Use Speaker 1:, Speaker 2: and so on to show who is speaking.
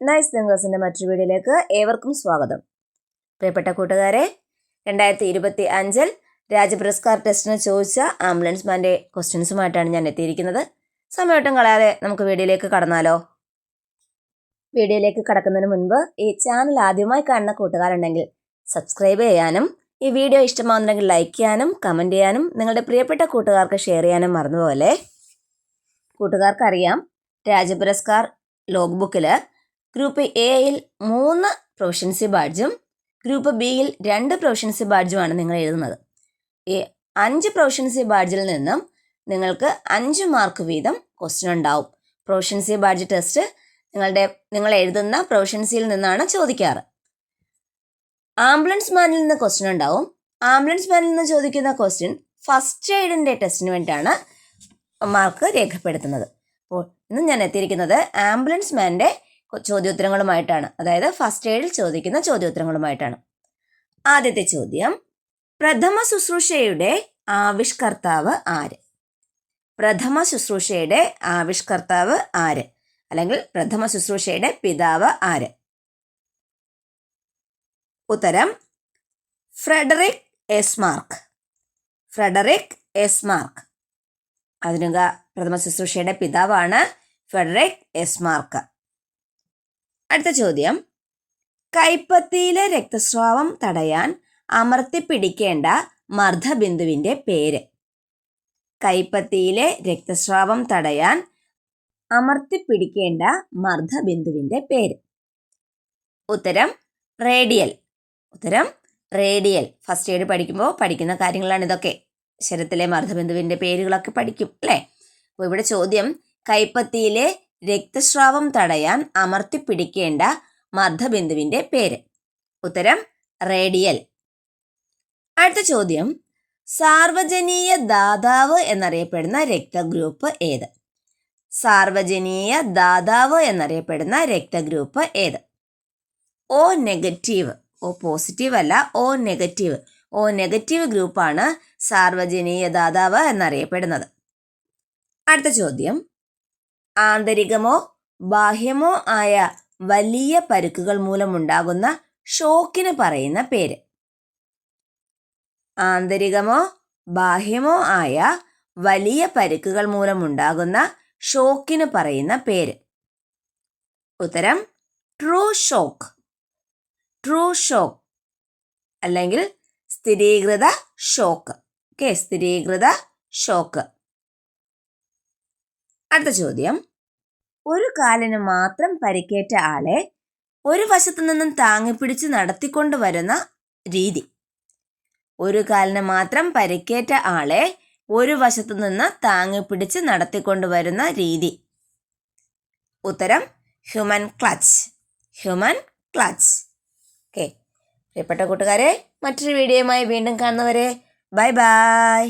Speaker 1: Nice തിങ്കേഴ്സിന്റെ മറ്റൊരു വീഡിയോയിലേക്ക് ഏവർക്കും സ്വാഗതം. പ്രിയപ്പെട്ട കൂട്ടുകാരെ രണ്ടായിരത്തി ഇരുപത്തി അഞ്ചിൽ രാജ്യ പുരസ്കാർ ടെസ്റ്റിന് ചോദിച്ച ആംബുലൻസ് മാന്റെ ക്വസ്റ്റ്യൻസുമായിട്ടാണ് ഞാൻ എത്തിയിരിക്കുന്നത്. സമയമായിട്ടും കളയാതെ നമുക്ക് വീഡിയോയിലേക്ക് കടന്നാലോ? വീഡിയോയിലേക്ക് കടക്കുന്നതിന് മുൻപ് ഈ ചാനൽ ആദ്യമായി കാണുന്ന കൂട്ടുകാരുണ്ടെങ്കിൽ സബ്സ്ക്രൈബ് ചെയ്യാനും ഈ വീഡിയോ ഇഷ്ടമാകുന്നുണ്ടെങ്കിൽ ലൈക്ക് ചെയ്യാനും കമന്റ് ചെയ്യാനും നിങ്ങളുടെ പ്രിയപ്പെട്ട കൂട്ടുകാർക്ക് ഷെയർ ചെയ്യാനും മറന്നുപോലെ കൂട്ടുകാർക്കറിയാം രാജ്യ പുരസ്കാർ ലോഗ് ബുക്കിൽ ഗ്രൂപ്പ് എയിൽ മൂന്ന് പ്രൊഫഷൻസി ബാഡ്ജും ഗ്രൂപ്പ് ബിയിൽ രണ്ട് പ്രൊഫഷൻസി ബാഡ്ജുമാണ് നിങ്ങൾ എഴുതുന്നത്. ഈ അഞ്ച് പ്രൊഫഷൻസി ബാഡ്ജിൽ നിന്നും നിങ്ങൾക്ക് അഞ്ച് മാർക്ക് വീതം ക്വസ്റ്റ്യൻ ഉണ്ടാവും. പ്രൊഫഷൻസി ബാഡ്ജ് ടെസ്റ്റ് നിങ്ങളുടെ നിങ്ങൾ എഴുതുന്ന പ്രൊഫഷൻസിയിൽ നിന്നാണ് ചോദിക്കാറ്. ആംബുലൻസ് മാനിൽ നിന്ന് ക്വസ്റ്റ്യൻ ഉണ്ടാവും. ആംബുലൻസ് മാനിൽ നിന്ന് ചോദിക്കുന്ന ക്വസ്റ്റ്യൻ ഫസ്റ്റ് എയ്ഡിന്റെ ടെസ്റ്റിന് വേണ്ടിയാണ് മാർക്ക് രേഖപ്പെടുത്തുന്നത്. അപ്പോൾ ഇന്ന് ഞാൻ എത്തിയിരിക്കുന്നത് ആംബുലൻസ് മാന്റെ ചോദ്യോത്തരങ്ങളുമായിട്ടാണ്. അതായത് ഫസ്റ്റ് എയ്ഡിൽ ചോദിക്കുന്ന ചോദ്യോത്തരങ്ങളുമായിട്ടാണ്. ആദ്യത്തെ ചോദ്യം. പ്രഥമ ശുശ്രൂഷയുടെ ആവിഷ്കർത്താവ് ആര്? പ്രഥമ ശുശ്രൂഷയുടെ ആവിഷ്കർത്താവ് ആര്? അല്ലെങ്കിൽ പ്രഥമ ശുശ്രൂഷയുടെ പിതാവ് ആര്? ഉത്തരം. ഫ്രെഡറിക് എസ്മാർക്ക് ഫ്രെഡറിക് എസ്മാർക്ക് അതിനുക പ്രഥമ ശുശ്രൂഷയുടെ പിതാവാണ് ഫെഡറിക് എസ്മാർക്ക് അടുത്ത ചോദ്യം. കൈപ്പത്തിയിലെ രക്തസ്രാവം തടയാൻ അമർത്തിപ്പിടിക്കേണ്ട മർദ്ദബിന്ദുവിന്റെ പേര്. കൈപ്പത്തിയിലെ രക്തസ്രാവം തടയാൻ അമർത്തിപ്പിടിക്കേണ്ട മർദ്ദബിന്ദുവിന്റെ പേര്. ഉത്തരം റേഡിയൽ. ഉത്തരം റേഡിയൽ. ഫസ്റ്റ് എയ്ഡ് പഠിക്കുമ്പോൾ പഠിക്കുന്ന കാര്യങ്ങളാണ് ഇതൊക്കെ. ശരത്തിലെ മർദ്ദബിന്ദുവിന്റെ പേരുകളൊക്കെ പഠിക്കും അല്ലേ? അപ്പോൾ ഇവിടെ ചോദ്യം കൈപ്പത്തിയിലെ രക്തസ്രാവം തടയാൻ അമർത്തിപ്പിടിക്കേണ്ട മർദ്ദബിന്ദുവിന്റെ പേര്. ഉത്തരം റേഡിയൽ. അടുത്ത ചോദ്യം. സാർവജനീയ ദാതാവ് എന്നറിയപ്പെടുന്ന രക്തഗ്രൂപ്പ് ഏത്? സാർവജനീയ ദാതാവ് എന്നറിയപ്പെടുന്ന രക്തഗ്രൂപ്പ് ഏത്? ഓ നെഗറ്റീവ്. ഓ പോസിറ്റീവ് അല്ല ഓ നെഗറ്റീവ്. ഓ നെഗറ്റീവ് ഗ്രൂപ്പാണ് സാർവജനീയ ദാതാവ് എന്നറിയപ്പെടുന്നത്. അടുത്ത ചോദ്യം. ആന്തരികമോ ബാഹ്യമോ ആയ വലിയ പരുക്കുകൾ മൂലമുണ്ടാകുന്ന ഷോക്കിന് പറയുന്ന പേര്. ആന്തരികമോ ബാഹ്യമോ ആയ വലിയ പരുക്കുകൾ മൂലമുണ്ടാകുന്ന ഷോക്കിന് പറയുന്ന പേര്. ഉത്തരം ട്രൂ ഷോക്ക്. True shock. അല്ലെങ്കിൽ സ്ഥിരീകൃത ഷോക്ക്. ഓക്കെ സ്ഥിരീകൃത ഷോക്ക്. അടുത്ത ചോദ്യം. ഒരു കാലിന് മാത്രം പരിക്കേറ്റ ആളെ ഒരു വശത്തു നിന്നും താങ്ങിപ്പിടിച്ച് നടത്തിക്കൊണ്ട് വരുന്ന രീതി. ഒരു കാലിന് മാത്രം പരിക്കേറ്റ ആളെ ഒരു വശത്തു നിന്ന് താങ്ങിപ്പിടിച്ച് നടത്തിക്കൊണ്ട് വരുന്ന രീതി. ഉത്തരം human clutch human clutch okay പ്രിയപ്പെട്ട കൂട്ടുകാരെ മറ്റൊരു വീഡിയോയുമായി വീണ്ടും കാണുന്നവരെ ബൈ ബൈ